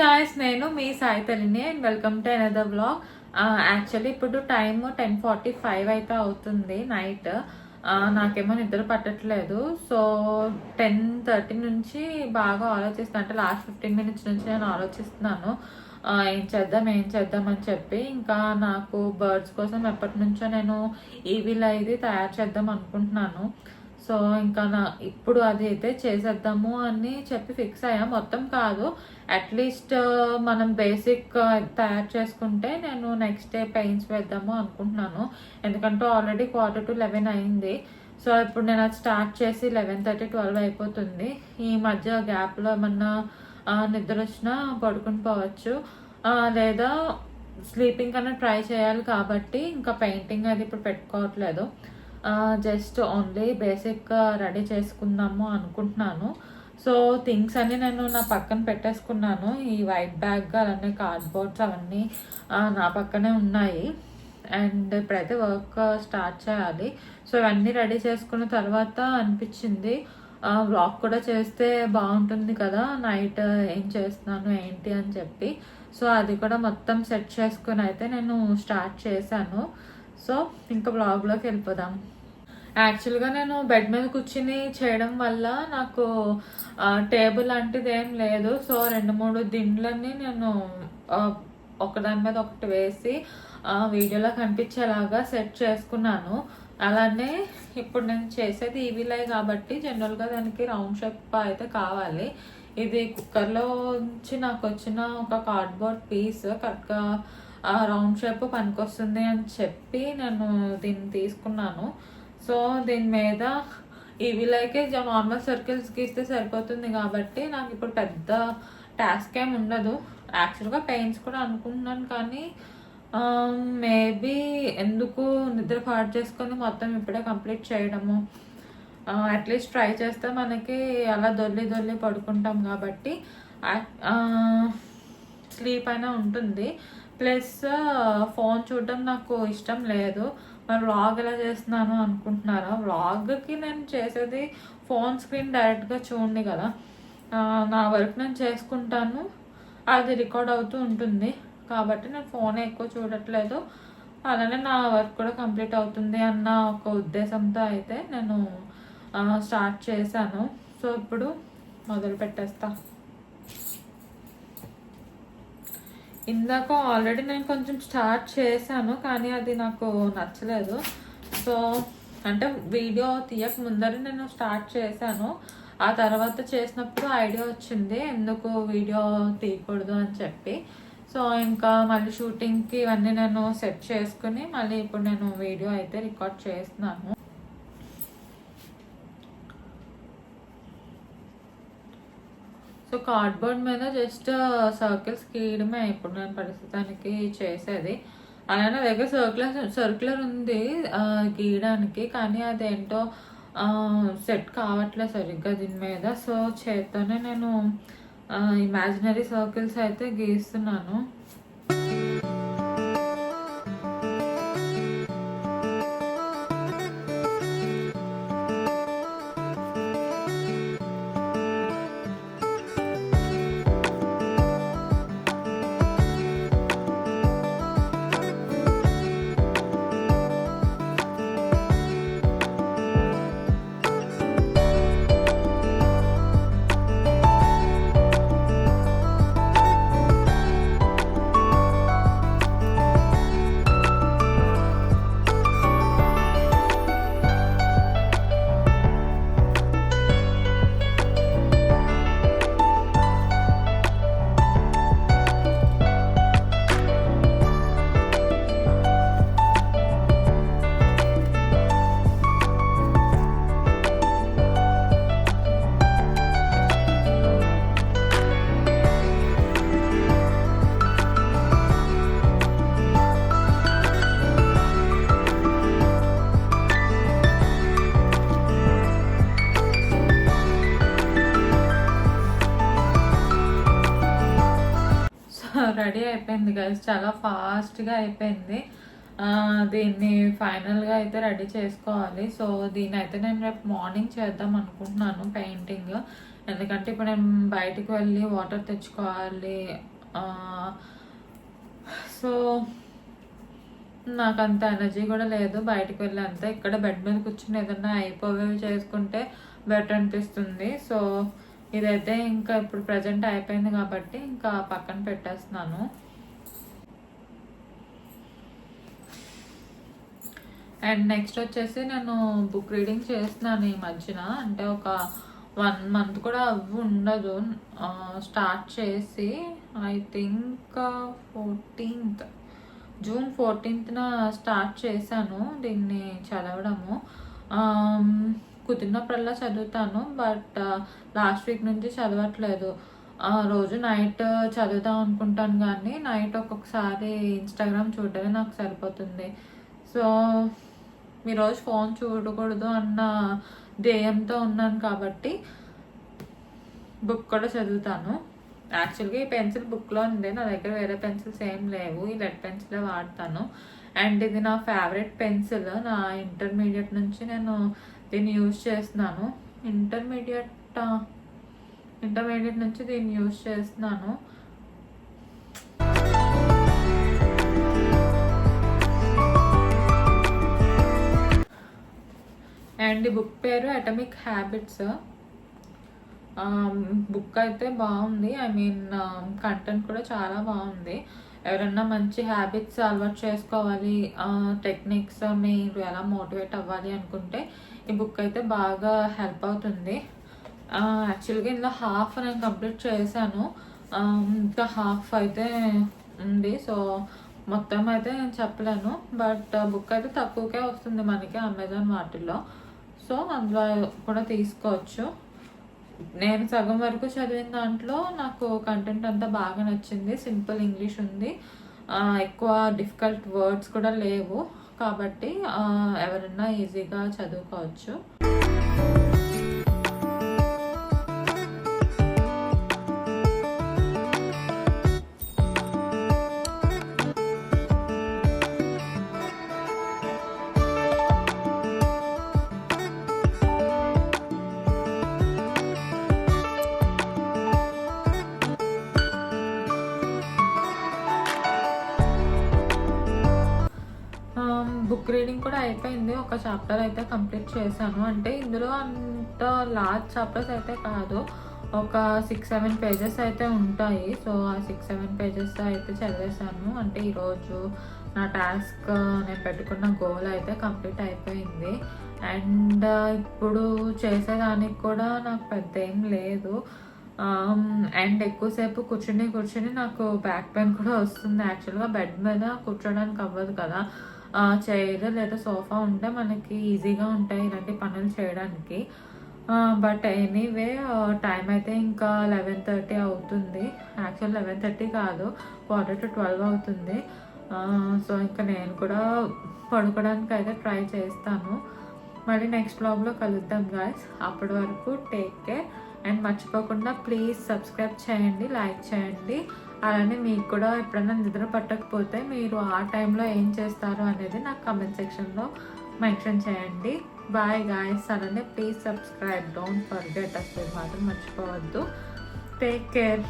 Guys నేను మీ సాయితల్లిని and welcome to another blog actually ఇప్పుడు టైం టెన్ ఫార్టీ ఫైవ్ అయితే అవుతుంది నైట్ uh, నాకేమో నిద్ర పట్టట్లేదు. సో టెన్ థర్టీ నుంచి బాగా ఆలోచిస్తాను అంటే లాస్ట్ ఫిఫ్టీన్ మినిట్స్ నుంచి నేను ఆలోచిస్తున్నాను. Uh, ఏం చేద్దాం ఏం చేద్దాం అని చెప్పి. ఇంకా నాకు బర్డ్స్ కోసం ఎప్పటి నుంచో నేను ఈవీల్ ఇది తయారు చేద్దాం అనుకుంటున్నాను. సో ఇంకా నా ఇప్పుడు అది అయితే చేసేద్దాము అని చెప్పి ఫిక్స్ అయ్యా. మొత్తం కాదు. అట్లీస్ట్ uh, మనం బేసిక్ uh, తయారు చేసుకుంటే నేను నెక్స్ట్ డే పెయింట్స్ వేద్దాము అనుకుంటున్నాను. ఎందుకంటే ఆల్రెడీ క్వార్టర్ టు లెవెన్ అయింది. సో ఇప్పుడు నేను అది స్టార్ట్ చేసి లెవెన్ థర్టీ ట్వెల్వ్ అయిపోతుంది. ఈ మధ్య గ్యాప్లో ఏమన్నా uh, నిద్ర వచ్చినా పడుకుని పోవచ్చు. లేదా స్లీపింగ్ కన్నా ట్రై చేయాలి కాబట్టి ఇంకా పెయింటింగ్ అది ఇప్పుడు పెట్టుకోవట్లేదు. జస్ట్ ఓన్లీ బేసిక్ రెడీ చేసుకుందాము అనుకుంటున్నాను. సో థింగ్స్ అన్నీ నేను నా పక్కన పెట్టేసుకున్నాను. ఈ వైట్ బ్యాగ్ అలానే కార్డ్బోర్డ్స్ అవన్నీ నా పక్కనే ఉన్నాయి. అండ్ ఇప్పుడైతే వర్క్ స్టార్ట్ చేయాలి. సో ఇవన్నీ రెడీ చేసుకున్న తర్వాత అనిపించింది వ్లాగ్ కూడా చేస్తే బాగుంటుంది కదా. నైట్ ఏం చేస్తున్నాను ఏంటి అని చెప్పి. సో అది కూడా మొత్తం సెట్ చేసుకుని అయితే నేను స్టార్ట్ చేశాను. సో ఇంకా వ్లాగ్లోకి వెళ్ళిపోదాం. యాక్చువల్గా నేను బెడ్ మీద కూర్చుని చేయడం వల్ల నాకు టేబుల్ లాంటిది ఏం లేదు. సో రెండు మూడు దిండ్లన్నీ నేను ఒకదాని మీద ఒకటి వేసి ఆ, వీడియోలో కనిపించేలాగా సెట్ చేసుకున్నాను. అలానే ఇప్పుడు నేను చేసేది ఈవీలై కాబట్టి జనరల్గా దానికి రౌండ్ షేప్ అయితే కావాలి. ఇది కుక్కర్లో నుంచి నాకు వచ్చిన ఒక కార్డ్బోర్డ్ పీస్ కరెక్ట్గా రౌండ్ షేప్ పనికొస్తుంది అని చెప్పి నేను దీన్ని తీసుకున్నాను. సో దీని మీద ఇవిలైకే నార్మల్ సర్కిల్స్ గీస్తే సరిపోతుంది కాబట్టి నాకు ఇప్పుడు పెద్ద టాస్క్ ఏమి ఉండదు. యాక్చువల్గా పెయిన్స్ కూడా అనుకుంటున్నాను కానీ మేబీ ఎందుకు నిద్ర పాడు చేసుకొని మొత్తం ఇప్పుడే కంప్లీట్ చేయడము. అట్లీస్ట్ ట్రై చేస్తే మనకి అలా దొల్లి దొల్లి పడుకుంటాం కాబట్టి స్లీప్ అయినా ఉంటుంది. ప్లస్ ఫోన్ చూడడం నాకు ఇష్టం లేదు. మరి వ్లాగ్ ఎలా చేస్తున్నాను అనుకుంటున్నారా? వ్లాగ్కి నేను చేసేది ఫోన్ స్క్రీన్ డైరెక్ట్గా చూడండి కదా. నా వర్క్ నేను చేసుకుంటాను. అది రికార్డ్ అవుతూ ఉంటుంది. కాబట్టి నేను ఫోన్ ఎక్కువ చూడట్లేదు. అలానే నా వర్క్ కూడా కంప్లీట్ అవుతుంది అన్న ఒక ఉద్దేశంతో అయితే నేను స్టార్ట్ చేశాను. సో ఇప్పుడు మొదలు పెట్టేస్తాను ఇందాక ఆల్రెడీ నేను కొంచెం స్టార్ట్ చేశాను కానీ అది నాకు నచ్చలేదు. సో అంటే వీడియో తీయక ముందర నేను స్టార్ట్ చేశాను. ఆ తర్వాత చేసినప్పుడు ఐడియా వచ్చింది ఎందుకు వీడియో తీయకూడదు అని చెప్పి. సో ఇంకా మళ్ళీ షూటింగ్కి ఇవన్నీ నేను సెట్ చేసుకుని మళ్ళీ ఇప్పుడు నేను వీడియో అయితే రికార్డ్ చేస్తున్నాను. సో కార్డ్బోర్డ్ మీద జస్ట్ సర్కిల్స్ గీయడమే ఇప్పుడు నేను ప్రస్తుతానికి చేసేది. అలానే నా దగ్గర సర్క్యులర్ సర్క్యులర్ ఉంది గీయడానికి కానీ అదేంటో సెట్ కావట్లేదు సరిగ్గా దీని మీద. సో చేత్తోనే నేను ఇమాజినరీ సర్కిల్స్ అయితే గీస్తున్నాను. అయిపోయింది గైస్ చాలా ఫాస్ట్గా అయిపోయింది. దీన్ని ఫైనల్గా అయితే రెడీ చేసుకోవాలి. సో దీన్ని అయితే నేను రేపు మార్నింగ్ చేద్దాం అనుకుంటున్నాను పెయింటింగ్ ఎందుకంటే ఇప్పుడు నేను బయటికి వెళ్ళి వాటర్ తెచ్చుకోవాలి. సో నాకు అంత ఎనర్జీ కూడా లేదు. బయటకు వెళ్ళి అంతా ఇక్కడ బెడ్ మీద కూర్చుని ఏదన్నా అయిపోయేవి చేసుకుంటే బెటర్ అనిపిస్తుంది. సో ఇదైతే ఇంకా ఇప్పుడు ప్రజెంట్ అయిపోయింది కాబట్టి ఇంకా పక్కన పెట్టేస్తున్నాను. అండ్ నెక్స్ట్ వచ్చేసి నేను బుక్ రీడింగ్ చేస్తున్నాను ఈ మధ్యన. అంటే ఒక వన్ మంత్ కూడా అవి ఉండదు. స్టార్ట్ చేసి ఐ థింక్ ఫోర్టీన్త్ జూన్ ఫోర్టీన్త్న స్టార్ట్ చేశాను దీన్ని చదవడము. కుదిరినప్పుడల్లా చదువుతాను బట్ లాస్ట్ వీక్ నుంచి చదవట్లేదు. ఆ, రోజు నైట్ చదువుదాం అనుకుంటాను కానీ నైట్ ఒక్కొక్కసారి ఇన్స్టాగ్రామ్ చూడడమే నాకు సరిపోతుంది. సో మీ రోజు ఫోన్ చూడకూడదు అన్న ధ్యేయంతో ఉన్నాను కాబట్టి బుక్ కూడా చదువుతాను. యాక్చువల్గా ఈ పెన్సిల్ బుక్లో ఉంది. నా దగ్గర వేరే పెన్సిల్స్ ఏం లేవు. ఈ రెడ్ పెన్సిలే వాడతాను. అండ్ ఇది నా ఫేవరెట్ పెన్సిల్. నా ఇంటర్మీడియట్ నుంచి నేను దీన్ని యూజ్ చేస్తున్నాను. ఇంటర్మీడియట్ ఇంటర్మీడియట్ నుంచి దీన్ని యూజ్ చేస్తున్నాను. అండ్ ఈ బుక్ పేరు అటమిక్ హ్యాబిట్స్ బుక్ అయితే బాగుంది. ఐ మీన్ కంటెంట్ కూడా చాలా బాగుంది. ఎవరన్నా మంచి హ్యాబిట్స్ అలవాటు చేసుకోవాలి టెక్నిక్స్ మీరు ఎలా మోటివేట్ అవ్వాలి అనుకుంటే ఈ బుక్ అయితే బాగా హెల్ప్ అవుతుంది. యాక్చువల్గా ఇందులో హాఫ్ నేను కంప్లీట్ చేశాను. ఇంకా హాఫ్ అయితే ఉంది. సో మొత్తం అయితే నేను చెప్పలేను. బట్ బుక్ అయితే తక్కువకే వస్తుంది మనకి అమెజాన్ వాటిల్లో. సో అందులో కూడా తీసుకోవచ్చు. నేను సగం వరకు చదివిన దాంట్లో నాకు కంటెంట్ అంతా బాగా నచ్చింది. సింపుల్ ఇంగ్లీష్ ఉంది. ఎక్కువ డిఫికల్ట్ వర్డ్స్ కూడా లేవు. కాబట్టి ఎవరన్నా ఎవరైనా ఈజీగా చదువుకోవచ్చు. Um, బుక్ రీడింగ్ కూడా అయిపోయింది. ఒక చాప్టర్ అయితే కంప్లీట్ చేశాను. అంటే ఇందులో అంత లార్జ్ చాప్టర్స్ అయితే కాదు. ఒక సిక్స్ సెవెన్ పేజెస్ అయితే ఉంటాయి. సో ఆ సిక్స్ సెవెన్ పేజెస్ అయితే చదివేశాను. అంటే ఈరోజు నా టాస్క్ uh, నేను పెట్టుకున్న గోల్ అయితే కంప్లీట్ అయిపోయింది. అండ్ uh, ఇప్పుడు చేసేదానికి కూడా నాకు పెద్ద ఏం లేదు. Um, అండ్ ఎక్కువసేపు కూర్చుని కూర్చుని నాకు బ్యాక్ పెయిన్ కూడా వస్తుంది. యాక్చువల్గా బెడ్ మీద కూర్చోడానికి అవ్వదు కదా. చైర్ లేదా సోఫా ఉంటే మనకి ఈజీగా ఉంటాయి ఇలాంటి పనులు చేయడానికి. బట్ ఎనీవే టైం అయితే ఇంకా లెవెన్ థర్టీ అవుతుంది. యాక్చువల్ లెవెన్ థర్టీ కాదు క్వార్టర్ టు ట్వెల్వ్ అవుతుంది. సో ఇంకా నేను కూడా పడుకోవడానికి అయితే ట్రై చేస్తాను. మళ్ళీ నెక్స్ట్ బ్లాగ్లో కలుద్దాం గాయస్ అప్పటి వరకు టేక్ కేర్ అండ్ మర్చిపోకుండా ప్లీజ్ సబ్స్క్రైబ్ చేయండి లైక్ చేయండి. అలానే మీకు కూడా ఎప్పుడైనా నిద్ర పట్టకపోతే మీరు ఆ టైంలో ఏం చేస్తారు అనేది నాకు కమెంట్ సెక్షన్లో మెన్షన్ చేయండి. బాయ్ గాయస్ అలానే ప్లీజ్ సబ్స్క్రైబ్ డోంట్ ఫర్గెట్ అసలు మాత్రం మర్చిపోవద్దు. Take care